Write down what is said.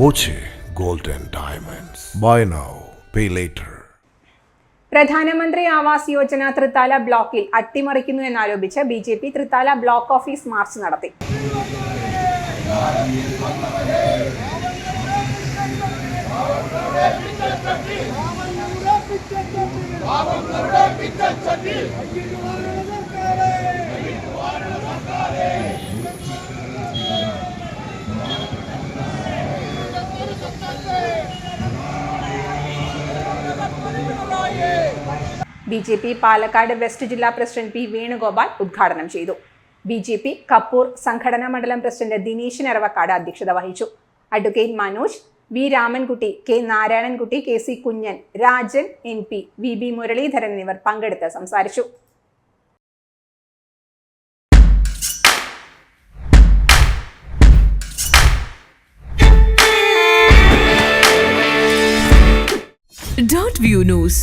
Boche gold and Diamonds. Buy now, pay later. പ്രധാനമന്ത്രി ആവാസ് യോജന തൃത്താല ബ്ലോക്കിൽ അട്ടിമറിക്കുന്നു എന്നാരോപിച്ച് B J P Thrithala block office march നടത്തി B J P Palakkad west ജില്ലാ president P Venugopal ഉദ്ഘാടനം ചെയ്തു. ബി ജെ പി കപ്പൂർ സംഘടനാ മണ്ഡലം പ്രസിഡന്റ് ദിനേശ് നിറവക്കാട് അധ്യക്ഷത വഹിച്ചു. Advocate Manoj V Ramankutty K Narayanankutty K C Kunjan Rajan N P V B Muraleedharan എന്നിവർ പങ്കെടുത്ത് സംസാരിച്ചു. Dot view news